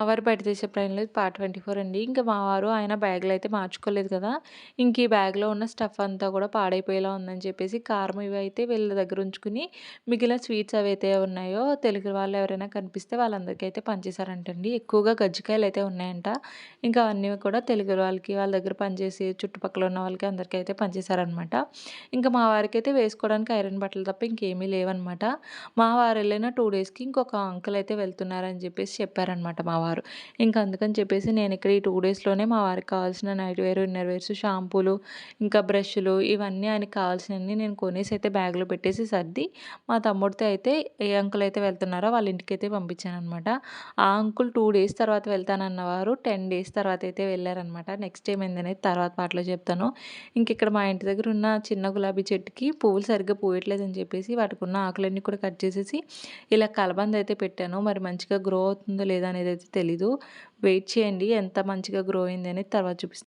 మా వారు బయట చేసే లేదు పార్ట్ ట్వంటీ ఫోర్ అండి. ఇంకా మా వారు ఆయన బ్యాగ్లో అయితే మార్చుకోలేదు కదా. ఇంక ఈ బ్యాగ్లో ఉన్న స్టఫ్ అంతా కూడా పాడైపోయేలా ఉందని చెప్పేసి కారం ఇవి అయితే వీళ్ళ దగ్గర ఉంచుకుని మిగిలిన స్వీట్స్ అవి అయితే ఉన్నాయో తెలుగు వాళ్ళు ఎవరైనా కనిపిస్తే వాళ్ళందరికీ అయితే పనిచేశారంటండి ఎక్కువగా గజ్జికాయలు అయితే ఉన్నాయంట. ఇంకా అన్నీ కూడా తెలుగు వాళ్ళకి వాళ్ళ దగ్గర పనిచేసి చుట్టుపక్కల ఉన్న వాళ్ళకి అందరికీ అయితే పనిచేశారనమాట ఇంకా మా వారికి అయితే వేసుకోవడానికి ఐరన్ బట్టలు తప్ప ఇంకేమీ లేవన్నమాట. మా వారు వెళ్ళిన టూ డేస్కి ఇంకొక అంకుల్ అయితే వెళ్తున్నారని చెప్పేసి చెప్పారనమాట మా వారు వారు ఇంకా అందుకని చెప్పేసి నేను ఇక్కడ ఈ టూ డేస్లోనే మా వారికి కావాల్సిన నైట్ వేర్ ఇన్నర్ వేర్స్ షాంపూలు ఇంకా బ్రష్లు ఇవన్నీ ఆయనకి కావాల్సినవన్నీ నేను కొనేసి అయితే బ్యాగ్లో పెట్టేసి సర్ది మా తమ్ముడితో అయితే ఏ అంకుల్ అయితే వెళ్తున్నారో వాళ్ళ ఇంటికి అయితే పంపించాను అనమాట ఆ అంకుల్ టూ డేస్ తర్వాత వెళ్తానన్నవారు టెన్ డేస్ తర్వాత అయితే వెళ్ళారనమాట నెక్స్ట్ ఏమైంది అనేది తర్వాత పాటలో చెప్తాను. ఇంక ఇక్కడ మా ఇంటి దగ్గర ఉన్న చిన్న గులాబీ చెట్టుకి పువ్వులు సరిగ్గా పూయట్లేదని చెప్పేసి వాటికి ఉన్న ఆకులన్నీ కూడా కట్ చేసేసి ఇలా కలబంద అయితే పెట్టాను. మరి మంచిగా గ్రో అవుతుందో లేదా అనేది అయితే తెలీదు. వెయిట్ చేయండి. ఎంత మంచిగా గ్రో అయింది అనేది తర్వాత చూపిస్తాను